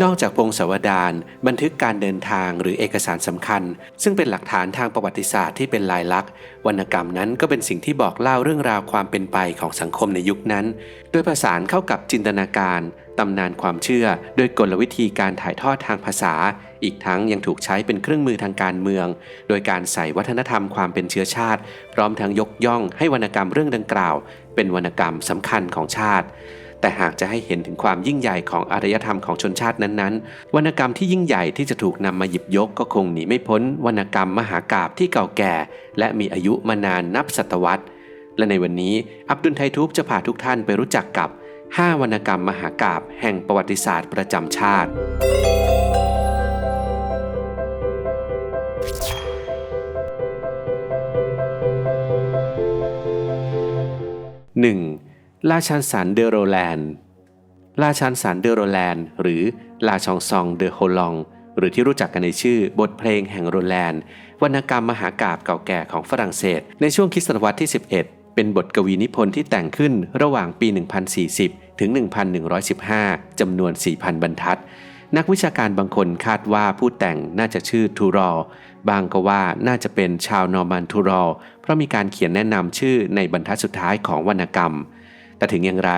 นอกจากพงศาวดารบันทึกการเดินทางหรือเอกสารสำคัญ ซึ่งเป็นหลักฐานทางประวัติศาสตร์ที่เป็นลายลักษณ์วรรณกรรมนั้นก็เป็นสิ่งที่บอกเล่าเรื่องราวความเป็นไปของสังคมในยุคนั้น โดยประสานเข้ากับจินตนาการตำนานความเชื่อ โดยกลวิธีการถ่ายทอดทางภาษา อีกทั้งยังถูกใช้เป็นเครื่องมือทางการเมือง โดยการใส่วัฒนธรรมความเป็นเชื้อชาติ พร้อมทั้งยกย่องให้วรรณกรรมเรื่องดังกล่าว เป็นวรรณกรรมสำคัญของชาติ แต่หากจะให้เห็นถึงความยิ่งใหญ่ของอารยธรรมของชนชาตินั้นๆ วรรณกรรมที่ยิ่งใหญ่ที่จะถูกนำมาหยิบยกก็คงหนีไม่พ้นวรรณกรรมมหากาบที่เก่าแก่ และมีอายุมานานนับศตวรรษ และในวันนี้อับดุลไททูบจะพาทุกท่านไปรู้จักกับ 5 วรรณกรรมมหากาบแห่งประวัติศาสตร์ประจำชาติ 1. ลาชันสันเดโรแลนด์ลาชันสันเดโรแลนด์หรือลาชองซองเดโฮลองหรือที่รู้จักกันในชื่อบทเพลงแห่งโรแลนด์วรรณกรรมมหากาบเก่าแก่ของฝรั่งเศส ในช่วงคริสตศตวรรษที่ 11 เป็นบทกวีนิพนธ์ที่แต่งขึ้นระหว่างปี 1040 ถึง 1115 จำนวน 4,000 บรรทัด นักวิชาการบางคนคาดว่าผู้แต่งน่าจะชื่อทูรอลบางก็ว่าน่าจะเป็นชาวนอร์มันทูรอลเพราะมีการเขียนแนะนำชื่อในบรรทัดสุดท้ายของวรรณกรรม แต่ถึงอย่างไร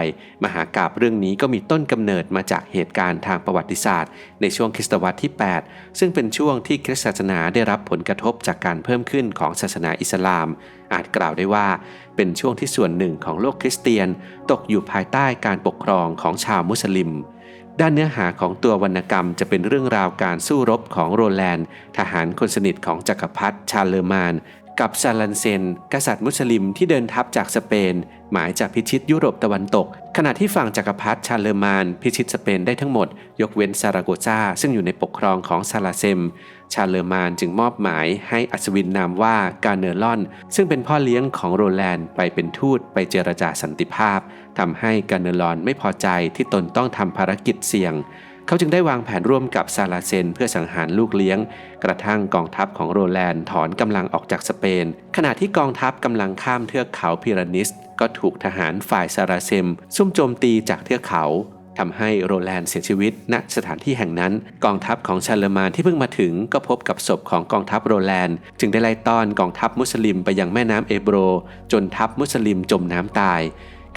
มหากาบเรื่องนี้ก็มีต้นกำเนิดมาจากเหตุการณ์ทางประวัติศาสตร์ ในช่วงคริสตวรรษที่ 8 ซึ่งเป็นช่วงที่คริสตศาสนาได้รับผลกระทบจากการเพิ่มขึ้นของศาสนาอิสลาม อาจกล่าวได้ว่า เป็นช่วงที่ส่วนหนึ่งของโลกคริสเตียน ตกอยู่ภายใต้การปกครองของชาวมุสลิมด้านเนื้อหาของตัววรรณกรรมจะเป็นเรื่องราวการสู้รบของโรแลนด์ ทหารคนสนิทของจักรพรรดิชาเลอร์มาน กับซาลันเซน กษัตริย์มุสลิมที่เดินทัพจากสเปน หมายจะพิชิตยุโรปตะวันตก ขณะที่ฝั่งจักรพรรดิชาเลอร์มาน พิชิตสเปนได้ทั้งหมด ยกเว้นซาราโกซาซึ่งอยู่ในปกครองของซาลาเซม ชาเลอร์มานจึงมอบหมายให้อัศวินนามว่ากาเนอร์ลอน ซึ่งเป็นพ่อเลี้ยงของโรแลนด์ไปเป็นทูตไปเจรจาสันติภาพทำให้กาเนอร์ลอนไม่พอใจที่ตนต้องทำภารกิจเสี่ยง เขาจึงได้วางแผนร่วมกับซาลาเซน เพื่อสังหารลูกเลี้ยง กระทั่งกองทัพของโรแลนด์ถอนกำลังออกจากสเปน ขณะที่กองทัพกำลังข้ามเทือกเขาพิรานิส ก็ถูกทหารฝ่ายซาลาเซม ซุ่มโจมตีจากเทือกเขาทำให้โรแลนด์เสียชีวิตณสถานที่แห่งนั้น กองทัพของชาเลมานที่เพิ่งมาถึงก็พบกับศพของกองทัพโรแลนด์ จึงได้ไล่ต้อนกองทัพมุสลิมไปยังแม่น้ำเอโบรจนทัพมุสลิมจมน้ำตาย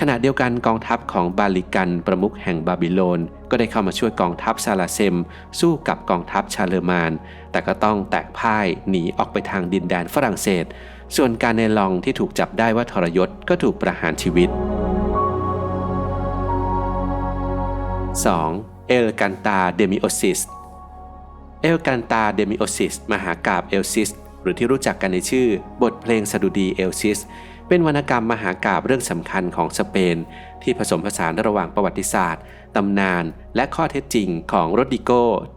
ขณะเดียวกันกองทัพของบาลิกันประมุขแห่งบาบิโลน ก็ได้เข้ามาช่วยกองทัพซาลาเซม สู้กับกองทัพชาเลอร์มาน แต่ก็ต้องแตกพ่ายหนีออกไปทางดินแดนฝรั่งเศส ส่วนการเนลองที่ถูกจับได้ว่าทรยศก็ถูกประหารชีวิต 2. เอลกันตาเดมิโอซิสเอลกันตาเดมิโอซิสมหากาบเอลซิสหรือที่รู้จักกันในชื่อบทเพลงสดุดีเอลซิส เป็นวรรณกรรมมหากาบเรื่องสำคัญของสเปน ที่ผสมผสานระหว่างประวัติศาสตร์ ตำนาน และข้อเท็จจริงของโรดิโก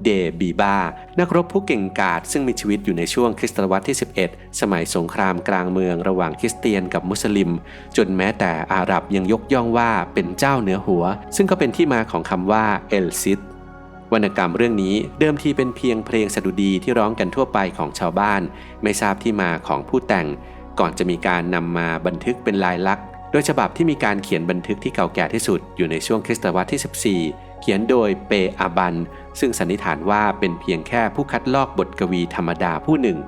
เดบีบา นักรบผู้เก่งกาจซึ่งมีชีวิตอยู่ในช่วงคริสตศตวรรษที่ 11 สมัยสงครามกลางเมืองระหว่างคริสเตียนกับมุสลิม จนแม้แต่อาหรับยังยกย่องว่าเป็นเจ้าเหนือหัว ซึ่งก็เป็นที่มาของคำว่าเอลซิดวรรณกรรมเรื่องนี้เดิมทีเป็นเพียงเพลงสดุดีที่ร้องกันทั่วไปของชาวบ้าน ไม่ทราบที่มาของผู้แต่ง ก่อนจะมีการนำมาบันทึกเป็นลายลักษณ์ โดยฉบับที่มีการเขียนบันทึกที่เก่าแก่ที่สุดอยู่ในช่วงคริสตศตวรรษที่ 14 เขียนโดยเปอาบัน ซึ่งสันนิษฐานว่าเป็นเพียงแค่ผู้คัดลอกบทกวีธรรมดาผู้หนึ่ง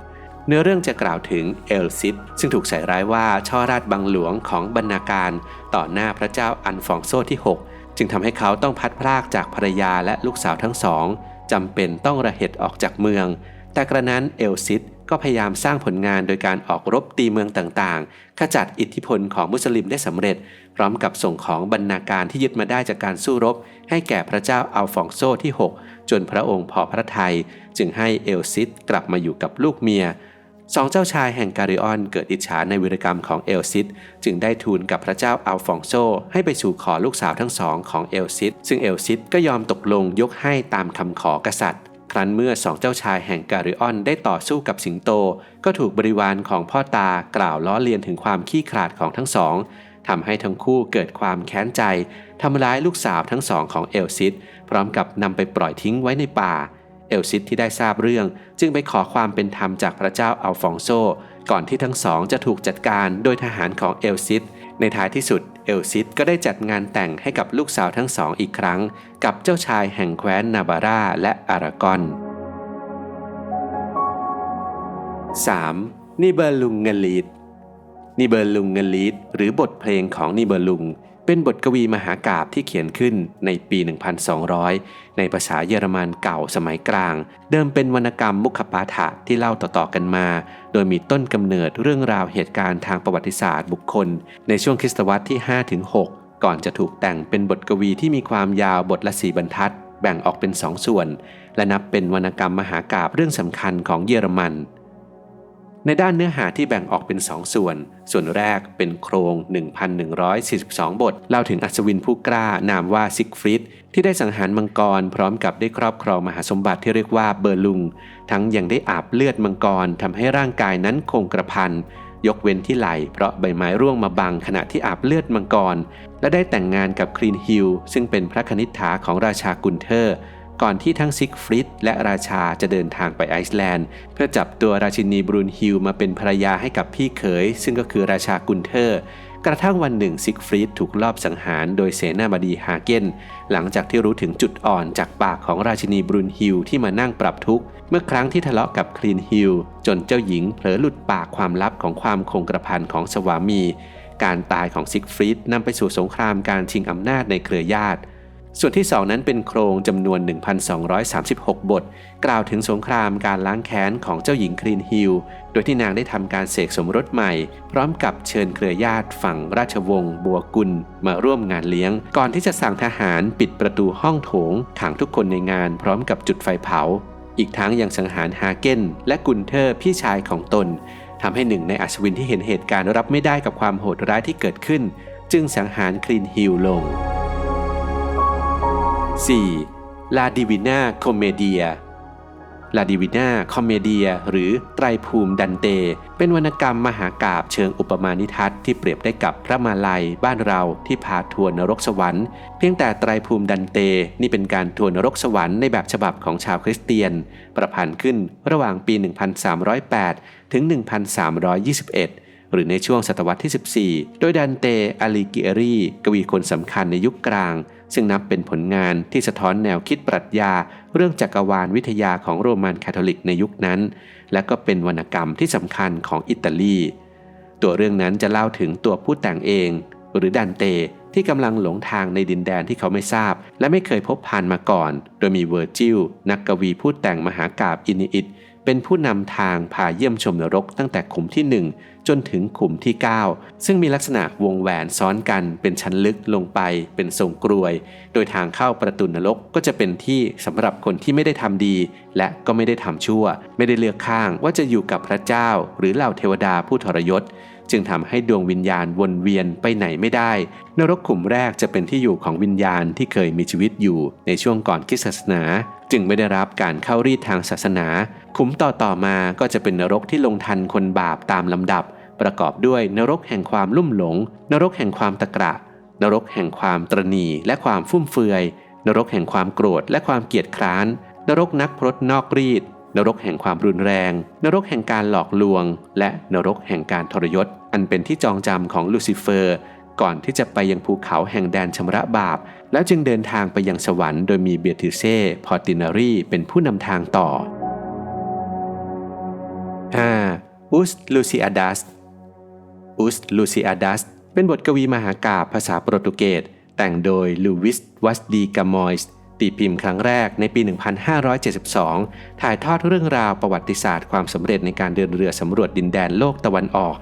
เนื้อเรื่องจะกล่าวถึงเอลซิดซึ่งถูกใส่ร้ายว่าช่อราชบังหลวงของบรรณาการ ต่อหน้าพระเจ้าอันฟองโซที่ 6 จึงทำให้เขาต้องพัดพรากจากภรรยาและลูกสาวทั้งสองจำเป็นต้องระเหตุออกจากเมือง แต่กระนั้นเอลซิดก็พยายามสร้างผลงานโดยการออกรบตีเมืองต่างๆ ขจัดอิทธิพลของมุสลิมได้สำเร็จ พร้อมกับส่งของบรรณาการที่ยึดมาได้จากการสู้รบ ให้แก่พระเจ้าอัลฟองโซที่ 6 จนพระองค์พอพระทัยจึงให้เอลซิดกลับมาอยู่กับลูกเมียสองเจ้าชายแห่งการิออนเกิดอิจฉาในวิรกรรมของเอลซิดจึงได้ทูลกับพระเจ้าอัลฟองโซ ให้ไปสู่ขอลูกสาวทั้งสองของเอลซิดซึ่งเอลซิดก็ยอมตกลงยกให้ตามคำขอกษัตริย์ ครั้นเมื่อสองเจ้าชายแห่งการิออนได้ต่อสู้กับสิงโต ก็ถูกบริวารของพ่อตากล่าวล้อเลียนถึงความขี้ขลาดของทั้งสองทำให้ทั้งคู่เกิดความแค้นใจทำร้ายลูกสาวทั้งสองของเอลซิดพร้อมกับนำไปปล่อยทิ้งไว้ในป่า เอลซิดที่ได้ทราบเรื่อง จึงไปขอความเป็นธรรมจากพระเจ้าอัลฟองโซ ก่อนที่ทั้งสองจะถูกจัดการโดยทหารของเอลซิดในท้ายที่สุด เอลซิดก็ได้จัดงานแต่งให้กับลูกสาวทั้งสองอีกครั้ง กับเจ้าชายแห่งแคว้นนาบาราและอารากอน 3. นิเบอร์ลุงเงลีดนิเบอร์ลุงเงลีดหรือบทเพลงของนิเบอร์ลุง เป็นบทกวีมหากาบที่เขียนขึ้นในปี 1200 ในภาษาเยอรมันเก่าสมัยกลาง เดิมเป็นวรรณกรรมมุขปาฐะที่เล่าต่อๆกันมา โดยมีต้นกำเนิดเรื่องราวเหตุการณ์ทางประวัติศาสตร์บุคคล ในช่วงคริสตวรรษที่ 5-6 ก่อนจะถูกแต่งเป็นบทกวีที่มีความยาวบทละสีบรรทัด แบ่งออกเป็นสองส่วน และนับเป็นวรรณกรรมมหากาบเรื่องสำคัญของเยอรมัน ในด้านเนื้อหาที่แบ่งออกเป็นสองส่วน ส่วนแรกเป็นโครง 1,142 บท เล่าถึงอัศวินผู้กล้านามว่าซิกฟริดที่ได้สังหารมังกร พร้อมกับได้ครอบครองมหาสมบัติที่เรียกว่าเบอร์ลุง ทั้งยังได้อาบเลือดมังกรทำให้ร่างกายนั้นคงกระพันยกเว้นที่ไหลเพราะใบไม้ร่วงมาบังขณะที่อาบเลือดมังกร และได้แต่งงานกับคลีนฮิลซึ่งเป็นพระคณิษฐาของราชากุนเทอร์ ก่อนที่ทั้งซิกฟริดและราชาจะเดินทางไปไอซ์แลนด์ เพื่อจับตัวราชินีบรูนฮิลมาเป็นภรรยาให้กับพี่เขย ซึ่งก็คือราชากุนเทอร์ กระทั่งวันหนึ่งซิกฟริดถูกลอบสังหารโดยเสนาบดีฮาเกนหลังจากที่รู้ถึงจุดอ่อนจากปากของราชินีบรูนฮิลที่มานั่งปรับทุกข์เมื่อครั้งที่ทะเลาะกับคลีนฮิลจนเจ้าหญิงเผลอหลุดปากความลับของความคงกระพันของสวามี การตายของซิกฟริดนำไปสู่สงครามการชิงอำนาจในเครือญาติ ส่วนที่ 2 นั้นเป็นโครงจำนวน 1,236 บท กล่าวถึงสงครามการล้างแค้นของเจ้าหญิงคลีนฮิล โดยที่นางได้ทำการเสกสมรสใหม่ พร้อมกับเชิญเครือญาติฝั่งราชวงศ์บัวกุล มาร่วมงานเลี้ยง ก่อนที่จะสั่งทหารปิดประตูห้องโถงขังทุกคนในงานพร้อมกับจุดไฟเผา อีกทั้งยังสังหารฮาเกนและกุนเทอร์พี่ชายของตนทำให้หนึ่งในอัศวินที่เห็นเหตุการณ์รับไม่ได้กับความโหดร้ายที่เกิดขึ้น จึงสังหารคลีนฮิลลง 4. ลาดิวิน่าคอมเมเดียลาดิวิน่าคอมเมเดียหรือไตรภูมิดันเต เป็นวรรณกรรมมหากาบเชิงอุปมาณิทัศน์ที่เปรียบได้กับพระมาลัยบ้านเราที่พาทวนนรกสวรรค์ เพียงแต่ไตรภูมิดันเต นี่เป็นการทวนนรกสวรรค์ในแบบฉบับของชาวคริสเตียน ประพันธ์ขึ้นระหว่างปี 1308 ถึง 1321 หรือในช่วงศตวรรษที่ 14 โดยดันเตอาลิเกรีกวีคนสำคัญในยุคกลาง ซึ่งนับเป็นผลงานที่สะท้อนแนวคิดปรัชญา เรื่องจักรวาลวิทยาของโรมันคาทอลิกในยุคนั้น และก็เป็นวรรณกรรมที่สำคัญของอิตาลี ตัวเรื่องนั้นจะเล่าถึงตัวผู้แต่งเอง หรือดันเตที่กำลังหลงทางในดินแดนที่เขาไม่ทราบ และไม่เคยพบผ่านมาก่อน โดยมีเวอร์จิลนักกวีผู้แต่งมหากาบอินิอิต เป็นผู้นำทางพาเยี่ยมชมนรกตั้งแต่ขุมที่ 1 จนถึงขุมที่ 9 ซึ่งมีลักษณะวงแหวนซ้อนกันเป็นชั้นลึกลงไปเป็นทรงกรวย โดยทางเข้าประตูนรกก็จะเป็นที่สำหรับคนที่ไม่ได้ทำดี และก็ไม่ได้ทำชั่ว ไม่ได้เลือกข้างว่าจะอยู่กับพระเจ้า หรือเหล่าเทวดาผู้ทรยศจึงทำให้ดวงวิญญาณวนเวียนไปไหนไม่ได้ นรกขุมแรกจะเป็นที่อยู่ของวิญญาณที่เคยมีชีวิตอยู่ในช่วงก่อนคริสตศาสนา จึงไม่ได้รับการเข้ารีดทางศาสนา ขุมต่อต่อมาก็จะเป็นนรกที่ลงทันคนบาปตามลำดับ ประกอบด้วยนรกแห่งความลุ่มหลง นรกแห่งความตะกระ นรกแห่งความตรณีและความฟุ่มเฟือย นรกแห่งความโกรธและความเกียดคร้าน นรกนักพรตนอกรีด นรกแห่งความรุนแรง นรกแห่งการหลอกลวง และนรกแห่งการทรยศ อันเป็นที่จองจำของลูซิเฟอร์ ก่อนที่จะไปยังภูเขาแห่งแดนชำระบาป แล้วจึงเดินทางไปยังสวรรค์โดยมีเบียติเซ่ พอตินารีเป็นผู้นำทางต่อ 5. อุสลูซิอาดัสอุสลูซิอาดัสเป็นบทกวีมหากาบภาษาโปรตุเกส แต่งโดยลูวิสวัสดีกามอยส์ตีพิมพ์ครั้งแรกในปี 1572 ถ่ายทอดเรื่องราวประวัติศาสตร์ความสำเร็จในการเดินเรือสำรวจดินแดนโลกตะวันออก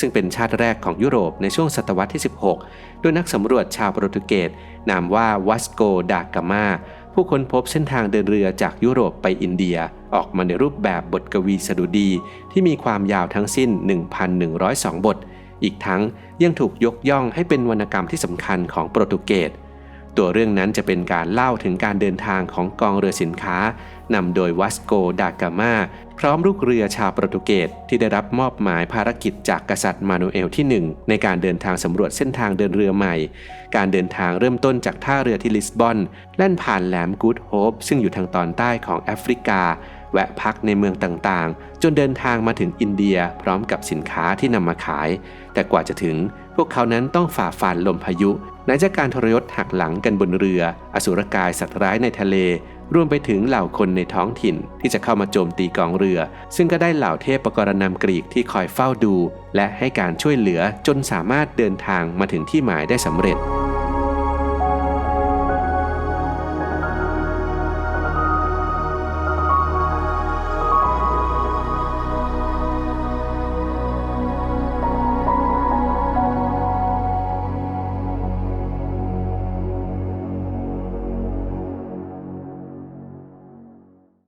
ซึ่งเป็นชาติแรกของยุโรปในช่วงศตวรรษที่ 16โดยนักสำรวจชาวโปรตุเกส นามว่าวัสโกดากามาผู้ค้นพบเส้นทางเดินเรือจากยุโรปไปอินเดีย ออกมาในรูปแบบบทกวีสดุดีที่มีความยาวทั้งสิ้น 1,102 บท อีกทั้งยังถูกยกย่องให้เป็นวรรณกรรมที่สำคัญของโปรตุเกสตัวเรื่องนั้นจะเป็นการเล่าถึงการเดินทางของกองเรือสินค้านำโดยวัสโกดากามาพร้อมลูกเรือชาวโปรตุเกสที่ได้รับมอบหมายภารกิจจากกษัตริย์มานูเอลที่ 1 ในการเดินทางสำรวจเส้นทางเดินเรือใหม่ การเดินทางเริ่มต้นจากท่าเรือที่ลิสบอนแล่นผ่านแหลมกูดโฮปซึ่งอยู่ทางตอนใต้ของแอฟริกา แวะพักในเมืองต่างๆ จนเดินทางมาถึงอินเดียพร้อมกับสินค้าที่นำมาขาย แต่กว่าจะถึง พวกเขานั้นต้องฝ่าฟันลมพายุไหนจากการทรยศหักหลังกันบนเรือ อสุรกายสัตว์ร้ายในทะเล รวมไปถึงเหล่าคนในท้องถิ่นที่จะเข้ามาโจมตีกองเรือ ซึ่งก็ได้เหล่าเทพประกรณำกรีกที่คอยเฝ้าดู และให้การช่วยเหลือจนสามารถเดินทางมาถึงที่หมายได้สำเร็จ